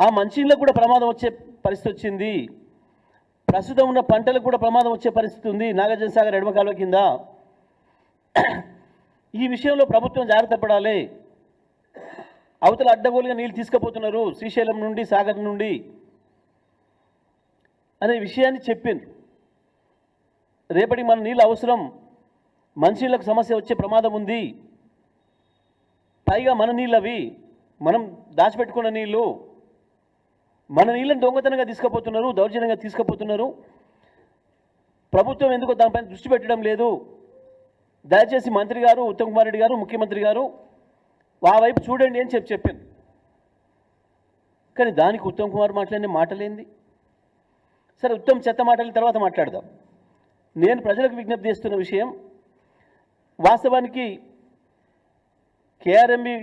ఆ మంచినీళ్ళకు కూడా ప్రమాదం వచ్చే పరిస్థితి వచ్చింది. ప్రస్తుతం ఉన్న పంటలకు కూడా ప్రమాదం వచ్చే పరిస్థితి ఉంది. నాగార్జున సాగర్ ఎడమ కాలువ కింద. ఈ విషయంలో ప్రభుత్వం జాగ్రత్త పడాలి. అవతల అడ్డగోలుగా నీళ్ళు తీసుకుపోతున్నారు. శ్రీశైలం నుండి సాగర్ నుండి అనే విషయాన్ని చెప్పింది రేపటి మన నీళ్ళు అవసరం. మనుషులకు సమస్య వచ్చే ప్రమాదం ఉంది. పైగా మన నీళ్ళు అవి. మనం దాచిపెట్టుకున్న నీళ్ళు మన నీళ్ళని దొంగతనంగా తీసుకుపోతున్నారు దౌర్జన్యంగా తీసుకుపోతున్నారు. ప్రభుత్వం ఎందుకో దానిపైన దృష్టి పెట్టడం లేదు? దయచేసి మంత్రి గారు ఉత్తమ్ కుమార్ రెడ్డి గారు ముఖ్యమంత్రి గారు ఆ వైపు చూడండి అని చెప్పి చెప్పాను కానీ దానికి ఉత్తమ్ కుమార్ మాట్లాడిన మాటలేంది? సరే ఉత్తమ్ చెత్త మాటల తర్వాత మాట్లాడదాం. నేను ప్రజలకు విజ్ఞప్తి చేస్తున్న విషయం వాస్తవానికి కేఆర్ఎంబి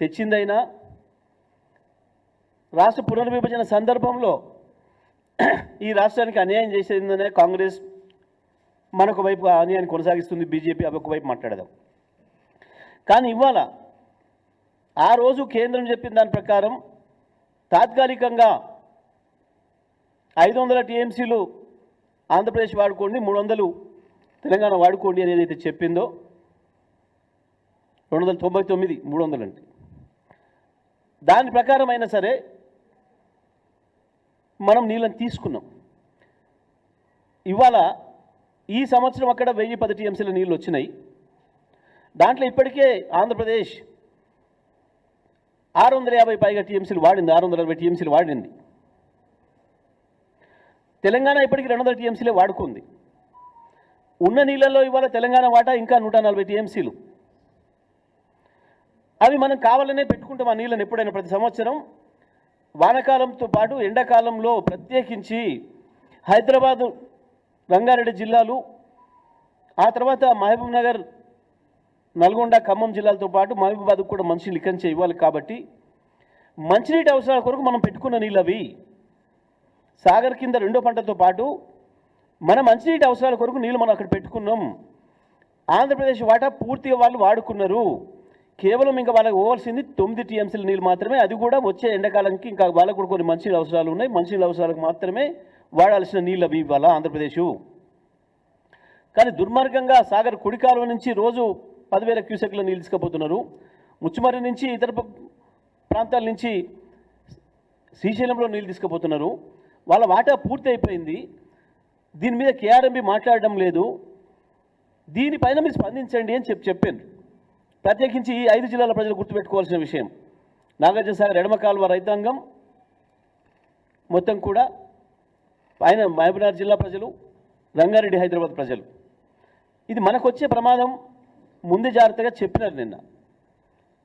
తెచ్చిందైనా రాష్ట్ర పునర్విభజన సందర్భంలో ఈ రాష్ట్రానికి అన్యాయం చేసేందనే కాంగ్రెస్ మనొక వైపు ఆ అన్యాయాన్ని కొనసాగిస్తుంది బీజేపీ అవి ఒకవైపు మాట్లాడదాం. కానీ ఇవాళ ఆ రోజు కేంద్రం చెప్పిన దాని ప్రకారం తాత్కాలికంగా ఐదు వందల టీఎంసీలు ఆంధ్రప్రదేశ్ వాడుకోండి మూడు వందలు తెలంగాణ వాడుకోండి అని ఏదైతే చెప్పిందో రెండు వందల తొంభై తొమ్మిది మూడు వందలు అంటే. దాని ప్రకారం అయినా సరే మనం నీళ్ళని తీసుకున్నాం. ఇవాళ ఈ సంవత్సరం అక్కడ వెయ్యి పది టీఎంసీల నీళ్ళు వచ్చినాయి. దాంట్లో ఇప్పటికే ఆంధ్రప్రదేశ్ ఆరు వందల యాభై పైగా టీఎంసీలు వాడింది ఆరు వందల అరవై టీఎంసీలు వాడింది. తెలంగాణ ఇప్పటికి రెండు వందల టీఎంసీలే వాడుకుంది. ఉన్న నీళ్ళల్లో ఇవాళ తెలంగాణ వాటా ఇంకా నూట నలభై టీఎంసీలు. అవి మనం కావాలనే పెట్టుకుంటాం ఆ నీళ్ళని ఎప్పుడైనా ప్రతి సంవత్సరం. వానకాలంతో పాటు ఎండాకాలంలో ప్రత్యేకించి హైదరాబాదు రంగారెడ్డి జిల్లాలు ఆ తర్వాత మహబూబ్ నగర్ నల్గొండ ఖమ్మం జిల్లాలతో పాటు మహబూబాద్కు కూడా మంచి లిఖంచే ఇవ్వాలి కాబట్టి మంచినీటి అవసరాల కొరకు మనం పెట్టుకున్న నీళ్ళు అవి సాగర్ కింద రెండో పంటతో పాటు మన మంచినీటి అవసరాల కొరకు నీళ్ళు మనం అక్కడ పెట్టుకున్నాం. ఆంధ్రప్రదేశ్ వాటా పూర్తిగా వాళ్ళు వాడుకున్నారు. కేవలం ఇంకా వాళ్ళకి పోవాల్సింది తొమ్మిది టీఎంసీల నీళ్ళు మాత్రమే. అది కూడా వచ్చే ఎండాకాలంకి ఇంకా వాళ్ళకు కూడా కొన్ని మంచి అవసరాలు ఉన్నాయి. మంచి అవసరాలకు మాత్రమే వాడాల్సిన నీళ్ళు అవి ఇవాళ ఆంధ్రప్రదేశ్? కానీ దుర్మార్గంగా సాగర్ కుడి కాలువ నుంచి రోజు పదివేల క్యూసెక్ల నీళ్ళు తీసుకుపోతున్నారు. ముచ్చుమర్రి నుంచి ఇతర ప్రాంతాల నుంచి శ్రీశైలంలో నీళ్ళు తీసుకుపోతున్నారు. వాళ్ళ వాటా పూర్తి అయిపోయింది. దీని మీద కేఆర్ఎంబి మాట్లాడడం లేదు. దీనిపైన మీరు స్పందించండి అని చెప్పి చెప్పాను. ప్రత్యేకించి ఈ ఐదు జిల్లాల ప్రజలు గుర్తుపెట్టుకోవాల్సిన విషయం. నాగార్జున సాగర్ ఎడమ కాలువ రైతాంగం మొత్తం కూడా ఆయన మహబూబ్నగర్ జిల్లా ప్రజలు రంగారెడ్డి హైదరాబాద్ ప్రజలు. ఇది మనకు వచ్చే ప్రమాదం ముందే జాగ్రత్తగా చెప్పినారు నిన్న.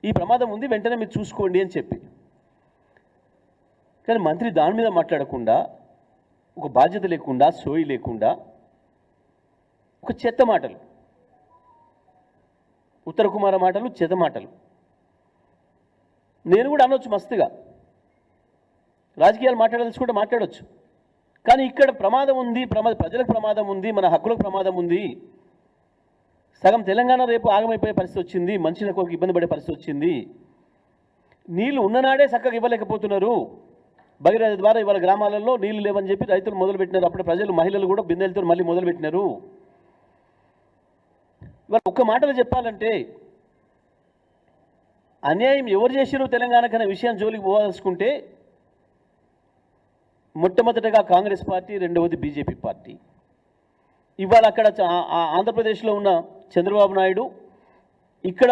ఈ ప్రమాదం ఉంది వెంటనే మీరు చూసుకోండి అని చెప్పి. కానీ మంత్రి దాని మీద మాట్లాడకుండా ఒక బాధ్యత లేకుండా సోయి లేకుండా ఒక చెత్త మాటలు. ఉత్తర కుమార మాటలు చెత్త మాటలు. నేను కూడా అనొచ్చు మస్తుగా. రాజకీయాలు మాట్లాడదలుచుకుంటే మాట్లాడొచ్చు. కానీ ఇక్కడ ప్రమాదం ఉంది ప్రమాద ప్రజలకు ప్రమాదం ఉంది మన హక్కులకు ప్రమాదం ఉంది. సగం తెలంగాణ రేపు ఆగమైపోయే పరిస్థితి వచ్చింది మంచి కొరకు ఇబ్బంది పడే పరిస్థితి వచ్చింది. నీళ్ళు ఉన్ననాడే చక్కగా ఇవ్వలేకపోతున్నారు. భగీరథ ద్వారా ఇవాళ గ్రామాలలో నీళ్ళు లేవని చెప్పి రైతులు మొదలుపెట్టినారు. అప్పుడు ప్రజలు మహిళలు కూడా బిందెలతో మళ్ళీ మొదలుపెట్టినారు. ఇవాళ ఒక్క మాటలో చెప్పాలంటే అన్యాయం ఎవరు చేసిరు తెలంగాణకు అనే విషయం జోలికి పోవాల్సుకుంటే మొట్టమొదటగా కాంగ్రెస్ పార్టీ రెండవది బీజేపీ పార్టీ. ఇవాళ అక్కడ ఆంధ్రప్రదేశ్లో ఉన్న చంద్రబాబు నాయుడు ఇక్కడ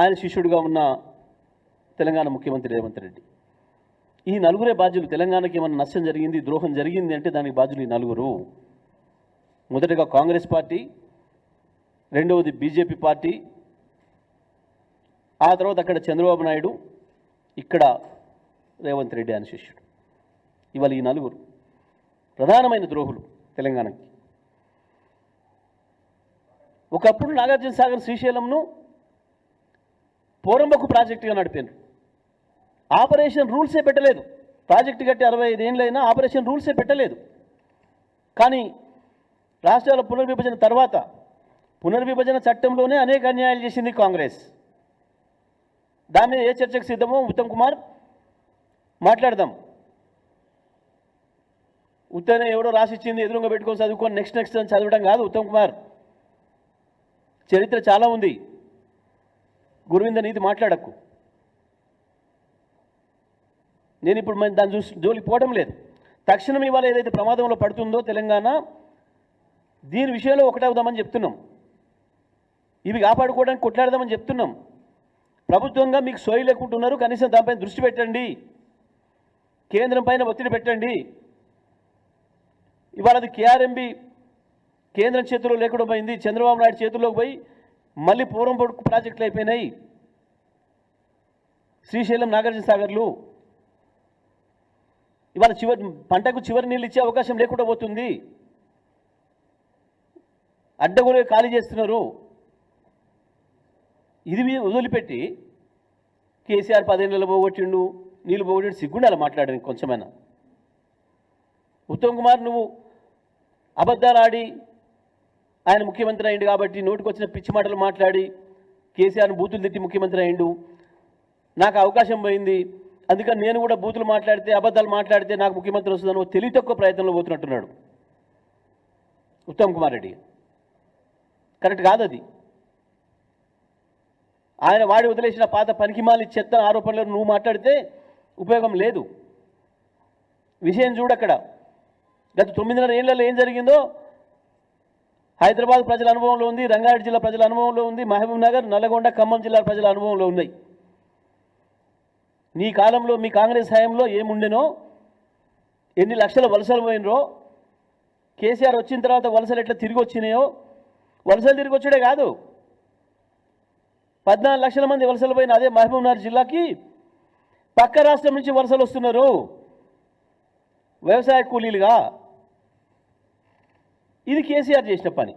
ఆయన శిష్యుడిగా ఉన్న తెలంగాణ ముఖ్యమంత్రి రేవంత్ రెడ్డి. ఈ నలుగురే బాధ్యులు తెలంగాణకి ఏమైనా నష్టం జరిగింది ద్రోహం జరిగింది అంటే దానికి బాధ్యులు ఈ నలుగురు. మొదటగా కాంగ్రెస్ పార్టీ రెండవది బీజేపీ పార్టీ. ఆ తర్వాత అక్కడ చంద్రబాబు నాయుడు ఇక్కడ రేవంత్ రెడ్డి అని శిష్యుడు. ఇవాళ ఈ నలుగురు ప్రధానమైన ద్రోహులు తెలంగాణకి. ఒకప్పుడు నాగార్జున సాగర్ శ్రీశైలంను పోరంబకు ప్రాజెక్టుగా నడిపారు. ఆపరేషన్ రూల్సే పెట్టలేదు. ప్రాజెక్టు కట్టి అరవై ఐదు ఏళ్ళైనా ఆపరేషన్ రూల్సే పెట్టలేదు. కానీ రాష్ట్రాల పునర్విభజన తర్వాత పునర్విభజన చట్టంలోనే అనేక అన్యాయాలు చేసింది కాంగ్రెస్. దాని మీద ఏ చర్చకు సిద్ధమో ఉత్తమ్ కుమార్? మాట్లాడదాం. ఉత్తనే ఎవడో రాసిచ్చింది ఎదురుగా పెట్టుకొని చదువుకొని నెక్స్ట్ నెక్స్ట్ అని చదవడం కాదు ఉత్తమ్ కుమార్. చరిత్ర చాలా ఉంది. గురువింద నీతి మాట్లాడకు. నేను ఇప్పుడు మరి దాన్ని చూసి జోలికి పోవడం లేదు. తక్షణం ఇవాళ ఏదైతే ప్రమాదంలో పడుతుందో తెలంగాణ దీని విషయంలో ఒకటవుదామని చెప్తున్నాం. ఇవి కాపాడుకోవడానికి కొట్లాడదామని చెప్తున్నాం. ప్రభుత్వంగా మీకు సోయి లేకుంటున్నారు కనీసం దానిపై దృష్టి పెట్టండి. కేంద్రం పైన ఒత్తిడి పెట్టండి. ఇవాళ అది కేఆర్ఎంబి కేంద్రం చేతిలో లేకుండా పోయింది. చంద్రబాబు నాయుడు చేతుల్లోకి పోయి మళ్ళీ పూర్వం పొడుకు ప్రాజెక్టులు అయిపోయినాయి. శ్రీశైలం నాగార్జున సాగర్లు. ఇవాళ చివరి పంటకు చివరి నీళ్ళు ఇచ్చే అవకాశం లేకుండా పోతుంది. అడ్డగోలు ఖాళీ చేస్తున్నారు. ఇది మీ వదిలిపెట్టి కేసీఆర్ పదేళ్ళలో పోగొట్టిండు నీళ్ళు పోగొట్టిండు సిగ్గుండాలి మాట్లాడడానికి కొంచెమైనా. ఉత్తమ్ కుమార్ నువ్వు అబద్ధాలు ఆడి ఆయన ముఖ్యమంత్రి అయిండు కాబట్టి నోటికి వచ్చిన పిచ్చి మాటలు మాట్లాడి కేసీఆర్ని బూతులు తిట్టి ముఖ్యమంత్రి అయిండు నాకు అవకాశం పోయింది. అందుకని నేను కూడా బూతులు మాట్లాడితే అబద్ధాలు మాట్లాడితే నాకు ముఖ్యమంత్రి వస్తుందని తెలివి తక్కువ ప్రయత్నంలో పోతున్నట్టున్నాడు ఉత్తమ్ కుమార్ రెడ్డి కరెక్ట్ కాదు అది ఆయన వాడి వదిలేసిన పాత పనికిమాలి చెత్త ఆరోపణలు నువ్వు మాట్లాడితే ఉపయోగం లేదు. విషయం చూడక్కడ గత తొమ్మిదిన్నర ఏళ్ళలో ఏం జరిగిందో? హైదరాబాద్ ప్రజల అనుభవంలో ఉంది రంగారెడ్డి జిల్లా ప్రజల అనుభవంలో ఉంది మహబూబ్ నగర్ నల్లగొండ ఖమ్మం జిల్లా ప్రజల అనుభవంలో ఉన్నాయి. నీ కాలంలో మీ కాంగ్రెస్ హయాంలో ఏముండెనో? ఎన్ని లక్షల వలసలు పోయినరో? కేసీఆర్ వచ్చిన తర్వాత వలసలు ఎట్లా తిరిగి వచ్చినాయో వలసలు తిరిగి వచ్చాడే కాదు. పద్నాలుగు లక్షల మంది వలసలు పోయిన అదే మహబూబ్నగర్ జిల్లాకి పక్క రాష్ట్రం నుంచి వలసలు వస్తున్నారు. వ్యవసాయ కూలీలుగా. ఇది కేసీఆర్ చేసిన పని.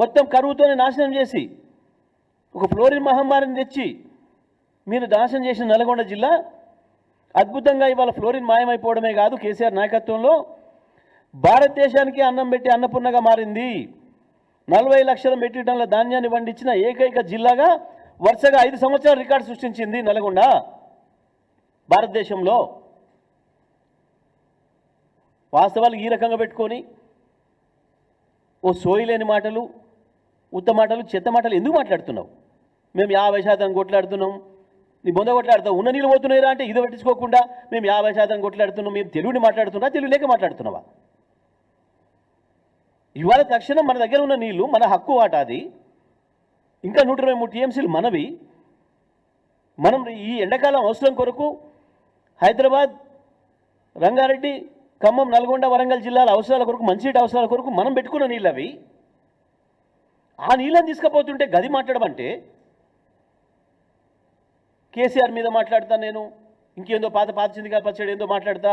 మొత్తం కరువుతోనే నాశనం చేసి ఒక ఫ్లోరిన్ మహమ్మారిని తెచ్చి మీరు నాశనం చేసిన నల్గొండ జిల్లా అద్భుతంగా ఇవాళ ఫ్లోరిన్ మాయమైపోవడమే కాదు కేసీఆర్ నాయకత్వంలో. భారతదేశానికి అన్నం పెట్టి అన్నపూర్ణగా మారింది. నలభై లక్షల మెట్రిక్ టన్నుల ధాన్యాన్ని పండించిన ఏకైక జిల్లాగా వరుసగా ఐదు సంవత్సరాలు రికార్డు సృష్టించింది నల్గొండ. భారతదేశంలో వాస్తవాలు ఈ రకంగా పెట్టుకొని ఓ సోయి లేని మాటలు ఉత్త మాటలు చెత్త మాటలు ఎందుకు మాట్లాడుతున్నావు? మేము యాభై శాతం కొట్లాడుతున్నాం. నీ బొంద కొట్లాడుతావు. ఉన్న నీళ్ళు పోతున్నాయిరా అంటే ఇది పట్టించుకోకుండా మేము యాభై శాతం కొట్లాడుతున్నాం. మేము తెలుగుని మాట్లాడుతున్నా తెలుగు లేక మాట్లాడుతున్నావా? ఇవాళ తక్షణం మన దగ్గర ఉన్న నీళ్ళు మన హక్కు వాటా అది ఇంకా నూట ఇరవై మూడు టీఎంసీలు మనవి. మనం ఈ ఎండాకాలం అవసరం కొరకు హైదరాబాద్ రంగారెడ్డి ఖమ్మం నల్గొండ వరంగల్ జిల్లాల అవసరాల కొరకు మంచినీటి అవసరాల కొరకు మనం పెట్టుకున్న నీళ్ళు అవి ఆ నీళ్ళని తీసుకుపోతుంటే గది మాట్లాడడం అంటే కేసీఆర్ మీద మాట్లాడతా నేను. ఇంకేందో పాత పాత చిందిగా పచ్చడి ఏందో మాట్లాడతా.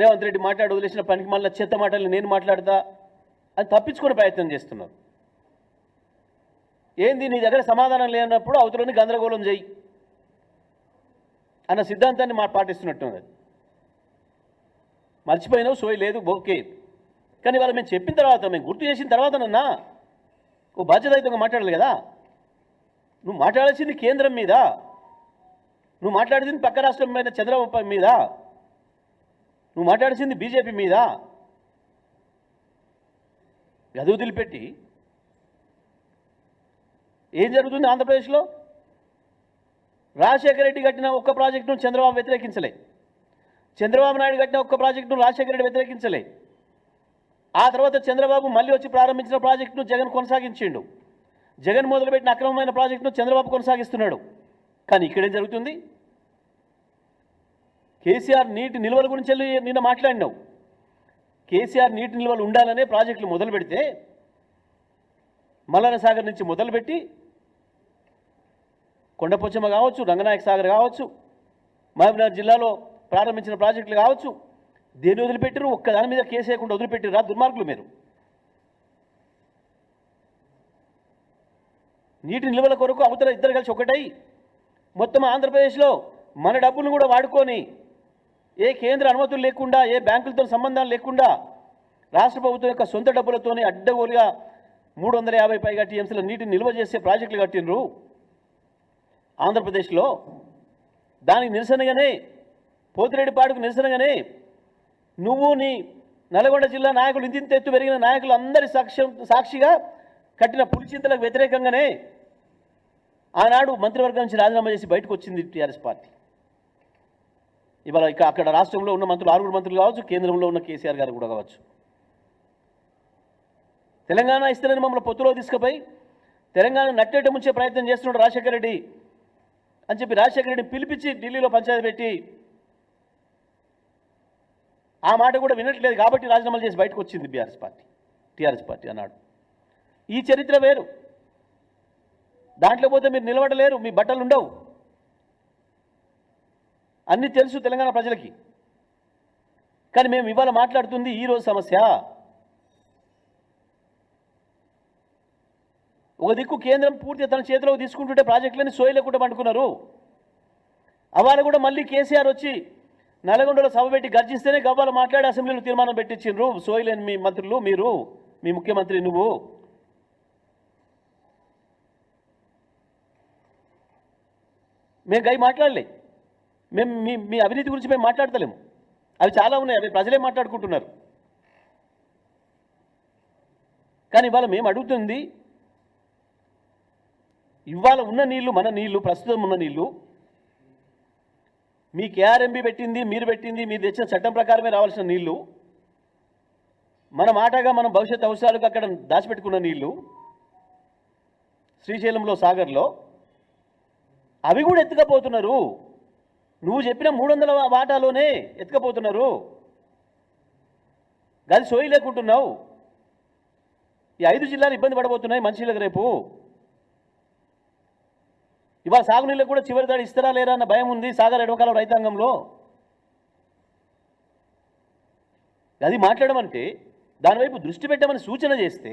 రేవంత్ రెడ్డి మాట్లాడి వదిలేసిన పనికి మళ్ళీ చెత్త మాటలు నేను మాట్లాడతా అని తప్పించుకునే ప్రయత్నం చేస్తున్నారు. ఏంది నీ దగ్గర సమాధానం లేనప్పుడు అవతలని గందరగోళం చేయి అన్న సిద్ధాంతాన్ని మా పాటిస్తున్నట్టున్నది. మర్చిపోయినావు సోయి లేదు ఓకే. కానీ వాళ్ళు మేము చెప్పిన తర్వాత మేము గుర్తు చేసిన తర్వాత నన్నా ఓ బాధ్యతాయుతంగా మాట్లాడాలి కదా. నువ్వు మాట్లాడాల్సింది కేంద్రం మీద. నువ్వు మాట్లాడింది పక్క రాష్ట్రం మీద చంద్రబాబు మీద. నువ్వు మాట్లాడిసింది బీజేపీ మీద. గది వదిలిపెట్టి. ఏం జరుగుతుంది ఆంధ్రప్రదేశ్లో? రాజశేఖర రెడ్డి కట్టిన ఒక్క ప్రాజెక్టును చంద్రబాబు వ్యతిరేకించలే. చంద్రబాబు నాయుడు కట్టిన ఒక్క ప్రాజెక్టును రాజశేఖర రెడ్డి వ్యతిరేకించలే. ఆ తర్వాత చంద్రబాబు మళ్ళీ వచ్చి ప్రారంభించిన ప్రాజెక్టును జగన్ కొనసాగించిండు. జగన్ మొదలుపెట్టిన అక్రమమైన ప్రాజెక్టును చంద్రబాబు కొనసాగిస్తున్నాడు. కానీ ఇక్కడేం జరుగుతుంది? కేసీఆర్ నీటి నిల్వల గురించి వెళ్ళి నిన్న మాట్లాడినావు. కేసీఆర్ నీటి నిల్వలు ఉండాలనే ప్రాజెక్టులు మొదలు పెడితే మల్లన సాగర్ నుంచి మొదలుపెట్టి కొండపోచమ్మ కావచ్చు రంగనాయక సాగర్ కావచ్చు మహబూబ్నగర్ జిల్లాలో ప్రారంభించిన ప్రాజెక్టులు కావచ్చు దేని వదిలిపెట్టారు ఒక్క దాని మీద కేసు వేయకుండా వదిలిపెట్టిరా దుర్మార్గులు మీరు? నీటి నిల్వల కొరకు అవతల ఇద్దరు కలిసి ఒకటై మొత్తం ఆంధ్రప్రదేశ్లో మన డబ్బులను కూడా వాడుకొని ఏ కేంద్ర అనుమతులు లేకుండా ఏ బ్యాంకులతో సంబంధాలు లేకుండా రాష్ట్ర ప్రభుత్వం యొక్క సొంత డబ్బులతోనే అడ్డగోలుగా మూడు వందల యాభై పైగా టీఎంసీల నీటిని నిల్వ చేసే ప్రాజెక్టులు కట్టినరు ఆంధ్రప్రదేశ్లో. దానికి నిరసనగానే పోతిరెడ్డిపాడుకు నిరసనగానే నువ్వు నీ నల్గొండ జిల్లా నాయకులు ఇంతింత ఎత్తు పెరిగిన నాయకులు అందరి సాక్ష్యం సాక్షిగా కట్టిన పులిచింతలకు వ్యతిరేకంగానే ఆనాడు మంత్రివర్గం నుంచి రాజీనామా చేసి బయటకు వచ్చింది టీఆర్ఎస్ పార్టీ. ఇవాళ ఇక అక్కడ రాష్ట్రంలో ఉన్న మంత్రులు ఆరుగురు మంత్రులు కావచ్చు కేంద్రంలో ఉన్న కేసీఆర్ గారు కూడా కావచ్చు. తెలంగాణ ఇస్తారని మమ్మల్ని పొత్తులో తీసుకుపోయి తెలంగాణ నట్టేట ముంచే ప్రయత్నం చేస్తున్నాడు రాజశేఖర రెడ్డి అని చెప్పి రాజశేఖర రెడ్డిని పిలిపించి ఢిల్లీలో పంచాయతీ పెట్టి ఆ మాట కూడా వినట్లేదు కాబట్టి రాజీనామాలు చేసి బయటకు వచ్చింది బీఆర్ఎస్ పార్టీ టీఆర్ఎస్ పార్టీ అన్నాడు. ఈ చరిత్ర వేరు. దాంట్లో పోతే మీరు నిలబడలేరు మీ బట్టలు ఉండవు. అన్నీ తెలుసు తెలంగాణ ప్రజలకి. కానీ మేము ఇవాళ మాట్లాడుతుంది ఈరోజు సమస్య. ఒక దిక్కు కేంద్రం పూర్తిగా తన చేతిలోకి తీసుకుంటుంటే ప్రాజెక్టులని సోయలేకుండా పండుకున్నారు. అవాళ కూడా మళ్ళీ కేసీఆర్ వచ్చి నల్గొండలో సభ పెట్టి గర్జిస్తేనే గవ్వాలు మాట్లాడి అసెంబ్లీలో తీర్మానం పెట్టించిండ్రు. సోయిలేని మీ మంత్రులు మీరు మీ ముఖ్యమంత్రి నువ్వు. మేము గై మాట్లాడలే. మేము మీ మీ అవినీతి గురించి మేము మాట్లాడతలేము. అవి చాలా ఉన్నాయి అవి ప్రజలే మాట్లాడుకుంటున్నారు. కానీ ఇవాళ మేము అడుగుతుంది ఇవాళ ఉన్న నీళ్ళు మన నీళ్ళు ప్రస్తుతం ఉన్న నీళ్ళు మీ కేఆర్ఎంబి పెట్టింది మీరు పెట్టింది మీరు తెచ్చిన చట్టం ప్రకారమే రావాల్సిన నీళ్ళు మన మాటగా మనం భవిష్యత్ అవసరాలకు అక్కడ దాచిపెట్టుకున్న నీళ్ళు శ్రీశైలంలో సాగర్లో అవి కూడా ఎత్తుకపోతున్నారు. నువ్వు చెప్పిన మూడు వందల వాటాలోనే ఎత్తుకపోతున్నారు. గది సోయి లేకుంటున్నావు. ఈ ఐదు జిల్లాలు ఇబ్బంది పడబోతున్నాయి మనుషులకు రేపు. ఇవాళ సాగునీళ్ళకు కూడా చివరి దాడి ఇస్తారా లేరా అన్న భయం ఉంది సాగర్ ఎడవకాల రైతాంగంలో. అది మాట్లాడమంటే దానివైపు దృష్టి పెట్టమని సూచన చేస్తే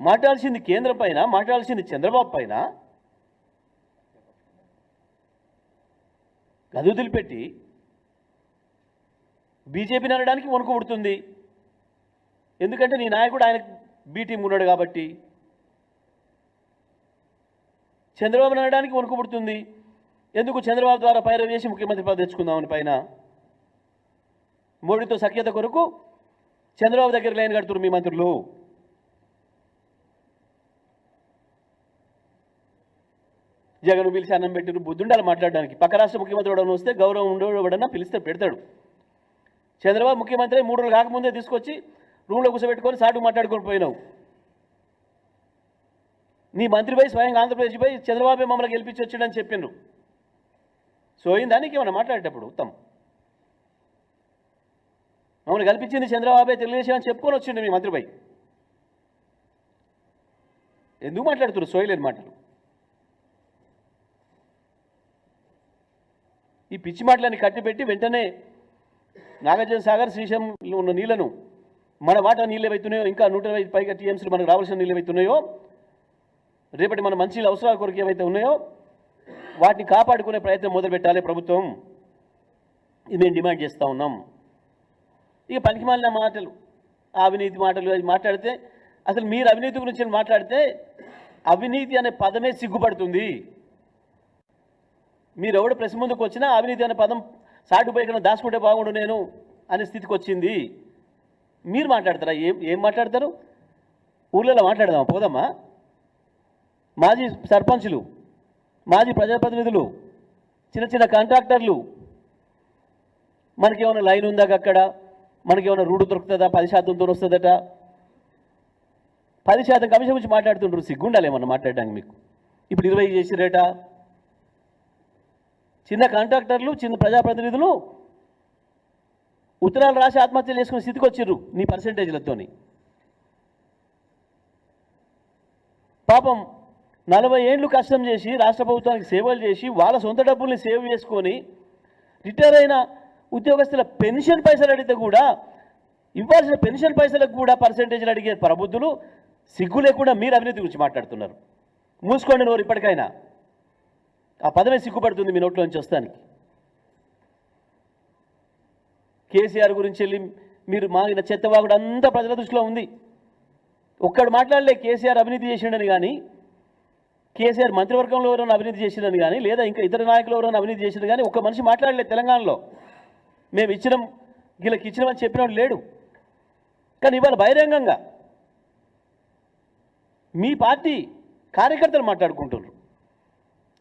మాట్లాడాల్సింది కేంద్రం పైన మాట్లాడాల్సింది చంద్రబాబు పైన అది వదిలిపెట్టి బీజేపీని అనడానికి వణుకు పుడుతుంది. ఎందుకంటే నీ నాయకుడు ఆయన బీటీం ఉన్నాడు కాబట్టి చంద్రబాబు అనడానికి వణుకు పుడుతుంది. ఎందుకు చంద్రబాబు ద్వారా పైరవి చేసి ముఖ్యమంత్రి పదవి తెచ్చుకుందామని పైన? మోడీతో సఖ్యత కొరకు చంద్రబాబు దగ్గర లైన్ కడుతున్నారు మీ మంత్రులు. జగన్ పిలిచి అన్నం పెట్టిన బుద్ధుండాలి మాట్లాడడానికి. పక్క రాష్ట్ర ముఖ్యమంత్రి ఎవడన్నా వస్తే గౌరవం ఉండేవాడన్నా పిలిస్తే పెడతాడు. చంద్రబాబు ముఖ్యమంత్రి మూడు రోజులు కాకముందే తీసుకొచ్చి రూమ్లో కూర్చోబెట్టుకొని సాటు మాట్లాడుకొని పోయినావు. నీ మంత్రిపై స్వయంగా ఆంధ్రప్రదేశ్పై చంద్రబాబు మమ్మల్ని గెలిపించి వచ్చాడని చెప్పిండ్రు. సోయిన దానికి ఏమన్నా మాట్లాడేటప్పుడు ఉత్తమ్. మమ్మల్ని కల్పించింది చంద్రబాబే తెలుగుదేశం అని చెప్పుకొని వచ్చిండు మీ మంత్రిపై ఎందుకు మాట్లాడుతున్నారు సోయలేని మాటలు? ఈ పిచ్చి మాటలని కట్టిపెట్టి వెంటనే నాగార్జున సాగర్ శ్రీశైలంలో ఉన్న నీళ్ళను మన వాటా నీళ్ళు ఏవైతున్నాయో ఇంకా నూట ఇరవై పైగా టీఎంసీలు మనకు రావాల్సిన నీళ్ళు ఏవైతున్నాయో రేపటి మన మంచి అవసరాల కొరకు ఏవైతే ఉన్నాయో వాటిని కాపాడుకునే ప్రయత్నం మొదలు పెట్టాలి ప్రభుత్వం. ఇది మేము డిమాండ్ చేస్తూ ఉన్నాం. ఇక పనికిమాలిన మాటలు అవినీతి మాటలు అది మాట్లాడితే అసలు మీరు అవినీతి గురించి మాట్లాడితే అవినీతి అనే పదమే సిగ్గుపడుతుంది. మీరు ఎవడు ప్రెస్ ముందుకు వచ్చినా అవినీతి అనే పదం సాటుపోయి కన్నా దాచుకుంటే బాగుండు నేను అనే స్థితికి వచ్చింది. మీరు మాట్లాడతారా? ఏం ఏం మాట్లాడతారు? ఊళ్ళలో మాట్లాడదామా? పోదామా? మాజీ సర్పంచ్లు మాజీ ప్రజాప్రతినిధులు చిన్న చిన్న కాంట్రాక్టర్లు మనకేమైనా లైన్ ఉందా అక్కడ? మనకేమైనా రూడు దొరుకుతుందా? పది శాతంతో వస్తుందట పది శాతం కమిషన్ గురించి మాట్లాడుతుంటారు సిగ్గుండాలి ఏమన్నా మాట్లాడడానికి మీకు? ఇప్పుడు ఇరవై చేసిరేటా చిన్న కాంట్రాక్టర్లు చిన్న ప్రజాప్రతినిధులు ఉత్తరాలు రాసి ఆత్మహత్యలు చేసుకునే స్థితికి వచ్చిర్రు నీ పర్సంటేజ్లతోని పాపం నలభై ఏళ్ళు కష్టం చేసి రాష్ట్ర ప్రభుత్వానికి సేవలు చేసి వాళ్ళ సొంత డబ్బుల్ని సేవ్ చేసుకొని రిటైర్ అయిన ఉద్యోగస్తుల పెన్షన్ పైసలు అడిగితే కూడా ఇవ్వాల్సిన పెన్షన్ పైసలకు కూడా పర్సంటేజ్లు అడిగే ప్రబుద్ధులు సిగ్గు లేకుండా మీరు అవినీతి గురించి మాట్లాడుతున్నారు. మూసుకోండి నోరు ఇప్పటికైనా. ఆ పదమే సిగ్గుపడుతుంది మీ నోట్లో నుంచి వస్తానికి. కేసీఆర్ గురించి వెళ్ళి మీరు మాగిన చెత్తవాగుడు అంతా ప్రజల దృష్టిలో ఉంది. ఒక్కడు మాట్లాడలే కేసీఆర్ అవినీతి చేసిండని కానీ కేసీఆర్ మంత్రివర్గంలో ఎవరైనా అవినీతి చేసిండని కానీ లేదా ఇంకా ఇతర నాయకులు ఎవరైనా అవినీతి చేసిండు కానీ ఒక్క మనిషి మాట్లాడలేదు తెలంగాణలో. మేము ఇచ్చినాం వీళ్ళకి ఇచ్చినామని చెప్పినోడు లేడు. కానీ ఇవాళ బహిరంగంగా మీ పార్టీ కార్యకర్తలు మాట్లాడుకుంటున్నారు.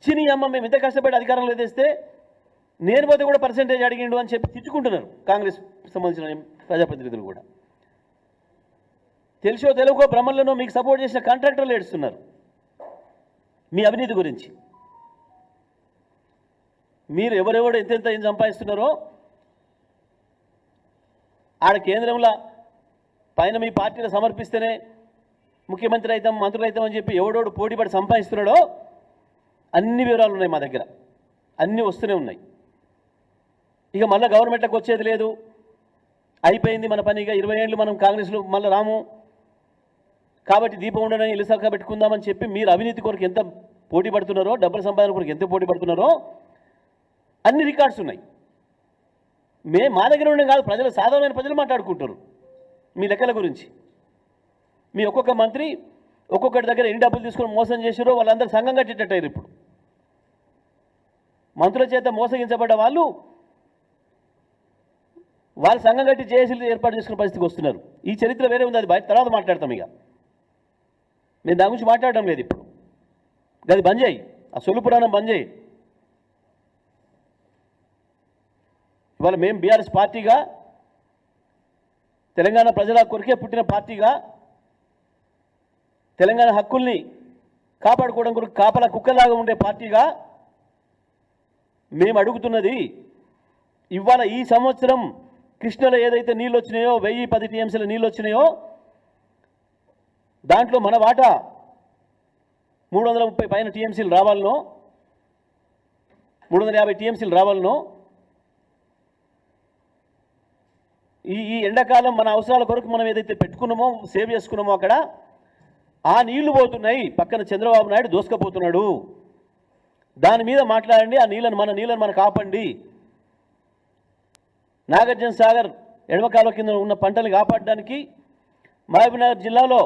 చిని అమ్మ మేము ఇంత కష్టపడి అధికారంలో తెస్తే నేను పోతే కూడా పర్సంటేజ్ అడిగిండు అని చెప్పి తిట్టుకుంటున్నారు కాంగ్రెస్ సంబంధించిన ప్రజాప్రతినిధులు కూడా. తెలుసో తెలుగుకో భ్రమలను మీకు సపోర్ట్ చేసిన కాంట్రాక్టర్లు ఏడుస్తున్నారు. మీ అవినీతి గురించి. మీరు ఎవరెవరు ఎంతెంత ఏం సంపాదిస్తున్నారో ఆడ కేంద్రంలో పైన మీ పార్టీలో సమర్పిస్తేనే ముఖ్యమంత్రి అవుతాం మంత్రులు అవుతామని చెప్పి ఎవడోడు పోటీపడి సంపాదిస్తున్నాడో అన్ని వివరాలు ఉన్నాయి మా దగ్గర. అన్నీ వస్తూనే ఉన్నాయి. ఇక మళ్ళీ గవర్నమెంట్లకు వచ్చేది లేదు. అయిపోయింది మన పని. ఇక ఇరవై ఏళ్ళు మనం కాంగ్రెస్లో మళ్ళీ రాము. కాబట్టి దీపం ఉండడం ఇలుసక పెట్టుకుందామని చెప్పి మీరు అవినీతి కొరకు ఎంత పోటీ పడుతున్నారో డబ్బుల సంపాదన కొరకు ఎంత పోటీ పడుతున్నారో అన్ని రికార్డ్స్ ఉన్నాయి. మే మా దగ్గర ఉండడం కాదు ప్రజలు సాధారణమైన ప్రజలు మాట్లాడుకుంటారు మీ లెక్కల గురించి. మీ ఒక్కొక్క మంత్రి ఒక్కొక్కటి దగ్గర ఎన్ని డబ్బులు తీసుకొని మోసం చేసారో వాళ్ళందరూ సంఘం కట్టేటట్టారు ఇప్పుడు. మంత్రుల చేత మోసగించబడ్డ వాళ్ళు వాళ్ళ సంఘం కట్టి జేఏసీలు ఏర్పాటు చేసుకునే పరిస్థితికి వస్తున్నారు. ఈ చరిత్ర వేరే ఉంది అది బయట తర్వాత మాట్లాడతాం ఇక. నేను దాని గురించి మాట్లాడడం లేదు ఇప్పుడు. అది బంద్ చేయి. ఆ సొలు పురాణం బంద్ చేయి. ఇవాళ మేము బీఆర్ఎస్ పార్టీగా తెలంగాణ ప్రజల కొరికే పుట్టిన పార్టీగా తెలంగాణ హక్కుల్ని కాపాడుకోవడం కొరకు కాపలా కుక్కలాగా ఉండే పార్టీగా మేము అడుగుతున్నది ఇవాళ ఈ సంవత్సరం కృష్ణలో ఏదైతే నీళ్ళు వచ్చినాయో వెయ్యి పది టీఎంసీల నీళ్ళు వచ్చినాయో దాంట్లో మన వాటా మూడు వందల ముప్పై పైన టీఎంసీలు రావాలనో మూడు వందల యాభై టీఎంసీలు రావాలనో ఈ ఈ ఎండాకాలం మన అవసరాల కొరకు మనం ఏదైతే పెట్టుకున్నామో సేవ్ చేసుకున్నామో అక్కడ ఆ నీళ్ళు పోతున్నాయి. పక్కన చంద్రబాబు నాయుడు దోసుకపోతున్నాడు. దాని మీద మాట్లాడండి ఆ నీళ్ళను మన నీళ్ళను మనకు ఆపండి. నాగార్జున సాగర్ ఎడమ కింద ఉన్న పంటలు కాపాడడానికి మహబూబ్నగర్ జిల్లాలో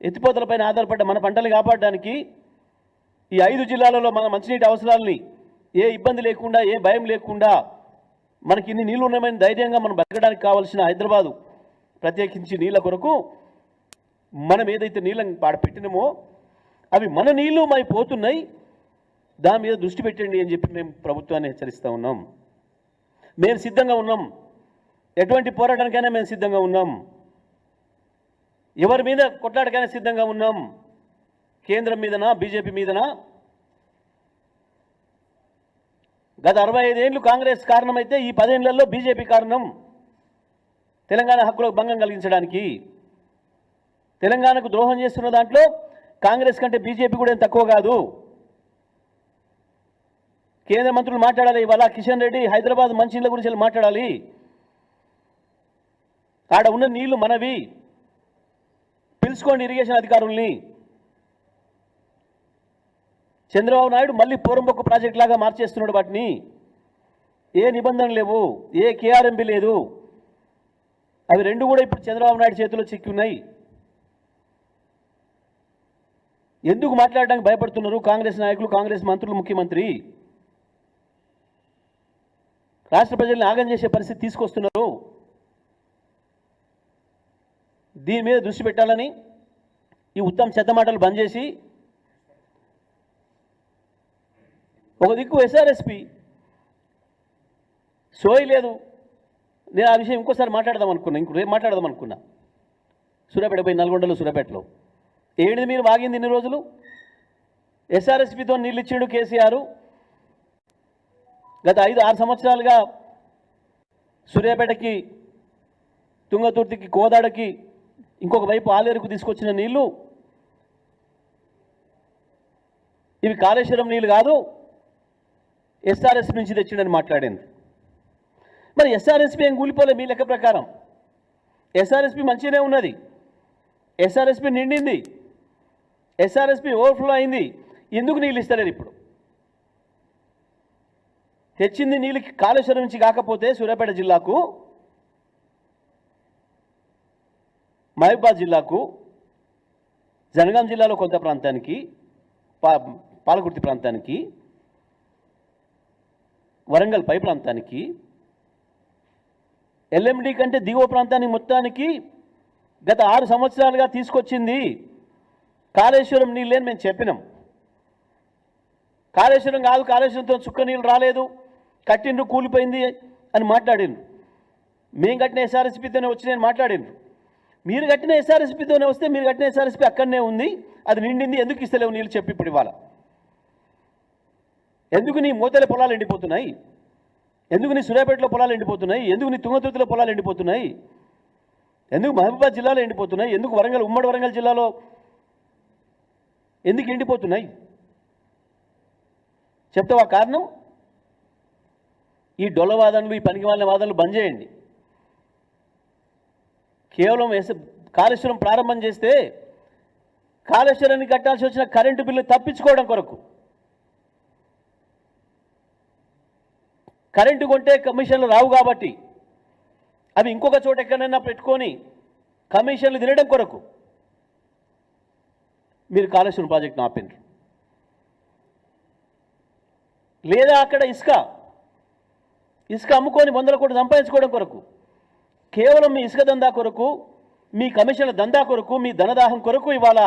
ఎత్తిపోతలపైన ఆధారపడ్డ మన పంటలు కాపాడడానికి ఈ ఐదు జిల్లాలలో మన మంచినీటి అవసరాలని ఏ ఇబ్బంది లేకుండా ఏ భయం లేకుండా మనకి ఇన్ని నీళ్ళు ఉన్నామని ధైర్యంగా మనం బతకడానికి కావాల్సిన హైదరాబాదు ప్రత్యేకించి నీళ్ళ కొరకు మనం ఏదైతే నీళ్ళని పాడ పెట్టినామో అవి మన నీళ్ళు మై పోతున్నాయి. దాని మీద దృష్టి పెట్టండి అని చెప్పి మేము ప్రభుత్వాన్ని హెచ్చరిస్తూ ఉన్నాం. మేము సిద్ధంగా ఉన్నాం. ఎటువంటి పోరాటానికైనా మేము సిద్ధంగా ఉన్నాం. ఎవరి మీద కొట్లాడకైనా సిద్ధంగా ఉన్నాం. కేంద్రం మీదనా బీజేపీ మీదనా? గత అరవై ఐదేళ్ళు కాంగ్రెస్ కారణమైతే ఈ పదేళ్ళలో బీజేపీ కారణం. తెలంగాణ హక్కులకు భంగం కలిగించడానికి. తెలంగాణకు ద్రోహం చేస్తున్న దాంట్లో కాంగ్రెస్ కంటే బీజేపీ కూడా ఏం తక్కువ కాదు. కేంద్ర మంత్రులు మాట్లాడాలి ఇవాళ. కిషన్ రెడ్డి హైదరాబాద్ మంచినీళ్ళ గురించి వెళ్ళి మాట్లాడాలి? ఆడ ఉన్న నీళ్ళు మనవి. పిలుచుకోండి ఇరిగేషన్ అధికారుల్ని. చంద్రబాబు నాయుడు మళ్ళీ పూరంబొక్కు ప్రాజెక్ట్ లాగా మార్చేస్తున్నాడు వాటిని. ఏ నిబంధనలు లేవు. ఏ కేఆర్ఎంబి లేదు. అవి రెండు కూడా ఇప్పుడు చంద్రబాబు నాయుడు చేతిలో చిక్కి ఉన్నాయి. ఎందుకు మాట్లాడడానికి భయపడుతున్నారు? కాంగ్రెస్ నాయకులు కాంగ్రెస్ మంత్రులు ముఖ్యమంత్రి. రాష్ట్ర ప్రజల్ని ఆగం చేసే పరిస్థితి తీసుకొస్తున్నారు. దీని మీద దృష్టి పెట్టాలని ఈ ఉత్తమ చెత్త మాటలు బంద్ చేసి ఒక దిక్కు ఎస్ఆర్ఎస్పి సోయి లేదు. నేను ఆ విషయం ఇంకోసారి మాట్లాడదాం అనుకున్నా ఇంకో రేపు మాట్లాడదాం అనుకున్నా. సూర్యాపేట పోయి నల్గొండలో సూర్యాపేటలో. ఏడు మీరు వాగింది ఇన్ని రోజులు? ఎస్ఆర్ఎస్పితో నీళ్ళు ఇచ్చిండు కేసీఆర్. గత ఐదు ఆరు సంవత్సరాలుగా సూర్యాపేటకి తుంగతుర్తికి కోదాడకి ఇంకొక వైపు ఆలేరుకు తీసుకొచ్చిన నీళ్ళు ఇవి కాళేశ్వరం నీళ్ళు కాదు ఎస్ఆర్ఎస్ నుంచి తెచ్చిండని మాట్లాడింది. మరి ఎస్ఆర్ఎస్పి ఏం కూలిపోలే మీ లెక్క ప్రకారం? ఎస్ఆర్ఎస్పి మంచిగానే ఉన్నది. ఎస్ఆర్ఎస్పి నిండింది. ఎస్ఆర్ఎస్పి ఓవర్ఫ్లో అయింది. ఎందుకు నీళ్ళు ఇస్తలేరు ఇప్పుడు? తెచ్చింది నీళ్ళు కాళేశ్వరం నుంచి కాకపోతే సూర్యాపేట జిల్లాకు మహబూబాద్ జిల్లాకు జనగాం జిల్లాలో కొంత ప్రాంతానికి పా పాలకుర్తి ప్రాంతానికి వరంగల్ పై ప్రాంతానికి ఎల్ఎండి కంటే దిగువ ప్రాంతానికి మొత్తానికి గత ఆరు సంవత్సరాలుగా తీసుకొచ్చింది కాళేశ్వరం నీళ్ళని అని మేము చెప్పినాం. కాళేశ్వరం కాదు కాళేశ్వరంతో చుక్క నీళ్ళు రాలేదు. కట్టిండ్రు కూలిపోయింది అని మాట్లాడిండ్రు. మేము కట్టిన ఎస్ఆర్ఎస్పీతోనే వచ్చి నేను మాట్లాడిండ్రు. మీరు కట్టిన ఎస్ఆర్ఎస్పీతోనే వస్తే మీరు కట్టిన ఎస్ఆర్ఎస్పీ అక్కడనే ఉంది అది నిండింది ఎందుకు ఇస్తలేవు నీళ్ళు చెప్పి ఇప్పుడు ఇవాళ? ఎందుకు నీ మూతల పొలాలు ఎండిపోతున్నాయి? ఎందుకు నీ సూర్యాపేటలో పొలాలు ఎండిపోతున్నాయి? ఎందుకు నీ తుంగతుర్తిలో పొలాలు ఎండిపోతున్నాయి? ఎందుకు మహబూబాద్ జిల్లాలో ఎండిపోతున్నాయి? ఎందుకు వరంగల్ ఉమ్మడి వరంగల్ జిల్లాలో ఎందుకు ఎండిపోతున్నాయి? చెప్తావా కారణం? ఈ డొల్ల వాదనలు ఈ పనికి వాళ్ళ వాదనలు బంద్ చేయండి. కేవలం ఎస్ కాళేశ్వరం ప్రారంభం చేస్తే కాళేశ్వరానికి కట్టాల్సి వచ్చిన కరెంటు బిల్లు తప్పించుకోవడం కొరకు. కరెంటు కొంటే కమిషన్లు రావు కాబట్టి అవి ఇంకొక చోట ఎక్కడైనా పెట్టుకొని కమిషన్లు తినడం కొరకు మీరు కాళేశ్వరం ప్రాజెక్ట్ను ఆపినారు. లేదా అక్కడ ఇసుక ఇసుక అమ్ముకొని వందల కోట్లు సంపాదించుకోవడం కొరకు కేవలం మీ ఇసుక దందా కొరకు మీ కమిషన్ల దందా కొరకు మీ ధనదాహం కొరకు ఇవాళ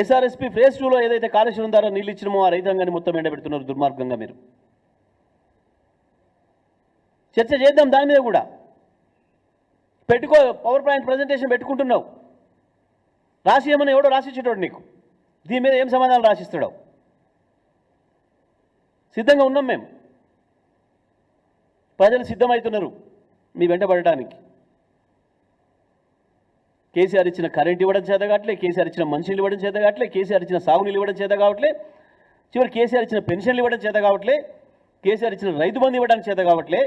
ఎస్ఆర్ఎస్పి ఫేజ్ టూలో ఏదైతే కాళేశ్వరం ద్వారా నీళ్ళు ఇచ్చినమో ఆ రైతాంగాన్ని మొత్తం ఎండబెడుతున్నారు దుర్మార్గంగా మీరు. చర్చ చేద్దాం దాని మీద కూడా. పెట్టుకో పవర్ పాయింట్ ప్రజెంటేషన్ పెట్టుకుంటున్నావు. రాసి ఏమని ఎవడో రాసిచ్చేటోడు నీకు. దీని మీద ఏం సమాధానం రాసిస్తాడో సిద్ధంగా ఉన్నాం మేము. ప్రజలు సిద్ధమవుతున్నారు మీ వెంట పడటానికి కేసీఆర్ ఇచ్చిన కరెంట్ ఇవ్వడం చేత కావట్లే కేసీఆర్ ఇచ్చిన మనుషులు ఇవ్వడం చేత కావట్లే కేసీఆర్ ఇచ్చిన సాగునీళ్ళు ఇవ్వడం చేత కావట్లే చివరి కేసీఆర్ ఇచ్చిన పెన్షన్లు ఇవ్వడం చేత కావట్లే కేసీఆర్ ఇచ్చిన రైతు బంధు ఇవ్వడానికి చేత కావట్లే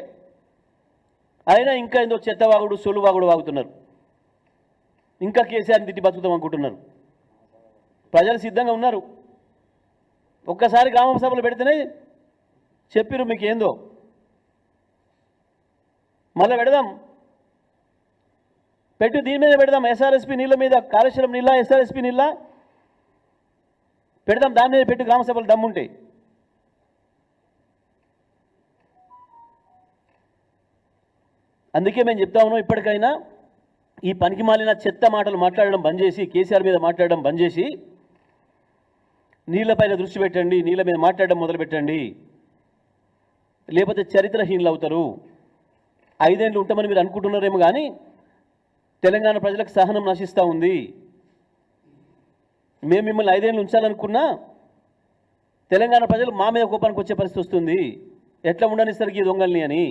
అయినా ఇంకా ఏందో చెత్తవాగుడు సొలువాగుడు వాగుతున్నారు. ఇంకా కేసీఆర్ని తిట్టి బతుకుతాం అనుకుంటున్నారు. ప్రజలు సిద్ధంగా ఉన్నారు. ఒక్కసారి గ్రామ సభలు పెడితేనే చెప్పిరు మీకు ఏందో మళ్ళీ పెడదాం. పెట్టు దీని మీద పెడదాం. ఎస్ఆర్ఎస్పి నీళ్ళ మీద కాళేశ్వరం నీళ్ళ ఎస్ఆర్ఎస్పి నీళ్ళ. పెడదాం దాని మీద పెట్టు గ్రామ సభలు దమ్ముంటాయి అందుకే మేము చెప్తా ఉన్నాం ఇప్పటికైనా ఈ పనికి మాలిన చెత్త మాటలు మాట్లాడడం బంద్ చేసి కేసీఆర్ మీద మాట్లాడడం బంద్ చేసి నీళ్ళపైన దృష్టి పెట్టండి నీళ్ళ మీద మాట్లాడడం మొదలు పెట్టండి లేకపోతే చరిత్రహీనులు అవుతారు ఐదేళ్ళు ఉంటామని మీరు అనుకుంటున్నారేమో కానీ తెలంగాణ ప్రజలకు సహనం నశిస్తూ ఉంది. మేము మిమ్మల్ని ఐదేళ్ళు ఉంచాలనుకున్నా తెలంగాణ ప్రజలు మా మీద కోపానికి వచ్చే పరిస్థితి వస్తుంది. ఎట్లా ఉండనిసరికి ఈ దొంగల్ని అని.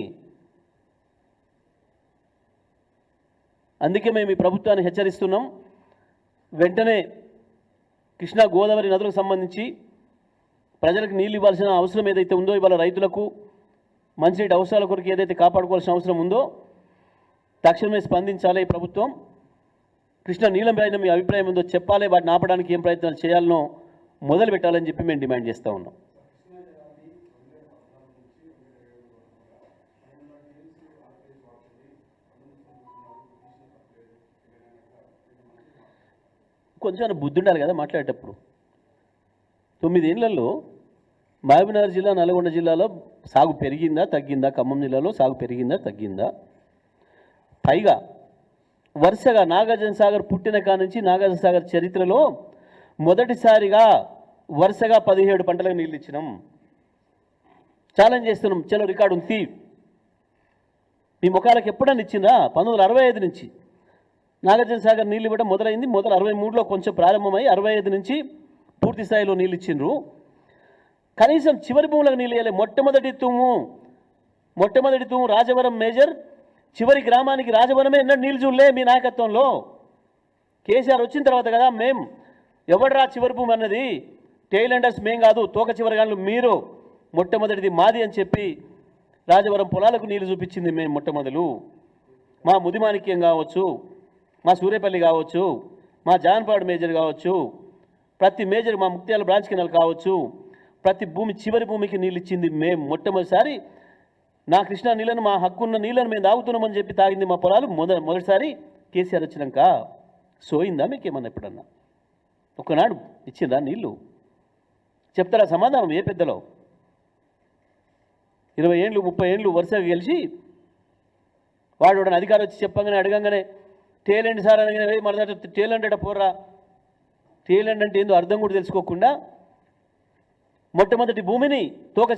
అందుకే మేము ఈ ప్రభుత్వాన్ని హెచ్చరిస్తున్నాం. వెంటనే కృష్ణా గోదావరి నదులకు సంబంధించి ప్రజలకు నీళ్ళు ఇవ్వాల్సిన అవసరం ఏదైతే ఉందో ఇవాళ రైతులకు మంచినీటి అవసరాల కొరకు ఏదైతే కాపాడుకోవాల్సిన అవసరం ఉందో తక్షణమే స్పందించాలి ఈ ప్రభుత్వం. కృష్ణ నీలం పైన మీ అభిప్రాయం ఉందో చెప్పాలి వాటిని ఆపడానికి ఏం ప్రయత్నాలు చేయాలనో మొదలు పెట్టాలని చెప్పి మేము డిమాండ్ చేస్తూ ఉన్నాం. కొంచెం బుద్ధి ఉండాలి కదా మాట్లాడేటప్పుడు. తొమ్మిదేళ్ళలో మహబూబ్నగర్ జిల్లా నల్గొండ జిల్లాలో సాగు పెరిగిందా తగ్గిందా? ఖమ్మం జిల్లాలో సాగు పెరిగిందా తగ్గిందా? పైగా వరుసగా నాగార్జున సాగర్ పుట్టిన కాడ నుంచి నాగార్జున సాగర్ చరిత్రలో మొదటిసారిగా వరుసగా పదిహేడు పంటలకు నీళ్ళు ఇచ్చినాం. ఛాలెంజ్ చేస్తున్నాం. చలో రికార్డు ఉంది. మీ ముఖాలకు ఎప్పుడన్నా ఇచ్చిందా? పంతొమ్మిది అరవై ఐదు నుంచి నాగార్జున సాగర్ నీళ్ళు ఇవ్వడం మొదలైంది. మొదలు అరవై మూడులో కొంచెం ప్రారంభమై అరవై ఐదు నుంచి పూర్తి స్థాయిలో నీళ్ళు ఇచ్చిండ్రు. కనీసం చివరి భూములకు నీళ్ళు మొట్టమొదటి తుమ్ము మొట్టమొదటి తుమ్ము రాజవరం మేజర్. చివరి గ్రామానికి రాజవరమే ఎన్నడూ నీళ్ళు చూడలే మీ నాయకత్వంలో. కేసీఆర్ వచ్చిన తర్వాత కదా మేం ఎవడరా చివరి భూమి అన్నది? టైలెండర్స్ మేం కాదు తోక చివరి గాళ్ళు మీరు. మొట్టమొదటిది మాది అని చెప్పి రాజవరం పొలాలకు నీళ్ళు చూపించింది మేము మొట్టమొదలు. మా ముదిమాణిక్యం కావచ్చు మా సూర్యపల్లి కావచ్చు మా జాన్పాడు మేజర్ కావచ్చు ప్రతి మేజర్ మా ముక్త్యాల బ్రాంచ్ కెనాల్ కావచ్చు. ప్రతి భూమి చివరి భూమికి నీళ్ళు ఇచ్చింది మేము మొట్టమొదటిసారి. నా కృష్ణా నీళ్ళను మా హక్కున్న నీళ్ళను మేము తాగుతున్నామని చెప్పి తాగింది మా పొలాలు. మొద మొదటిసారి కేసీఆర్ వచ్చినాక సోయిందా మీకు ఏమన్నా ఎప్పుడన్నా? ఒకనాడు ఇచ్చిందా నీళ్ళు. చెప్తారా సమాధానం? ఏ పెద్దలో? ఇరవై ఏండ్లు ముప్పై ఏండ్లు వరుసగా గెలిచి వాడు వాడిని అధికారం వచ్చి చెప్పగానే అడగంగానే తేలండి సార్? అనగానే మన తేలండి అట పోర్రా? తేలండి అంటే ఏందో అర్థం కూడా తెలుసుకోకుండా మొట్టమొదటి భూమిని తోక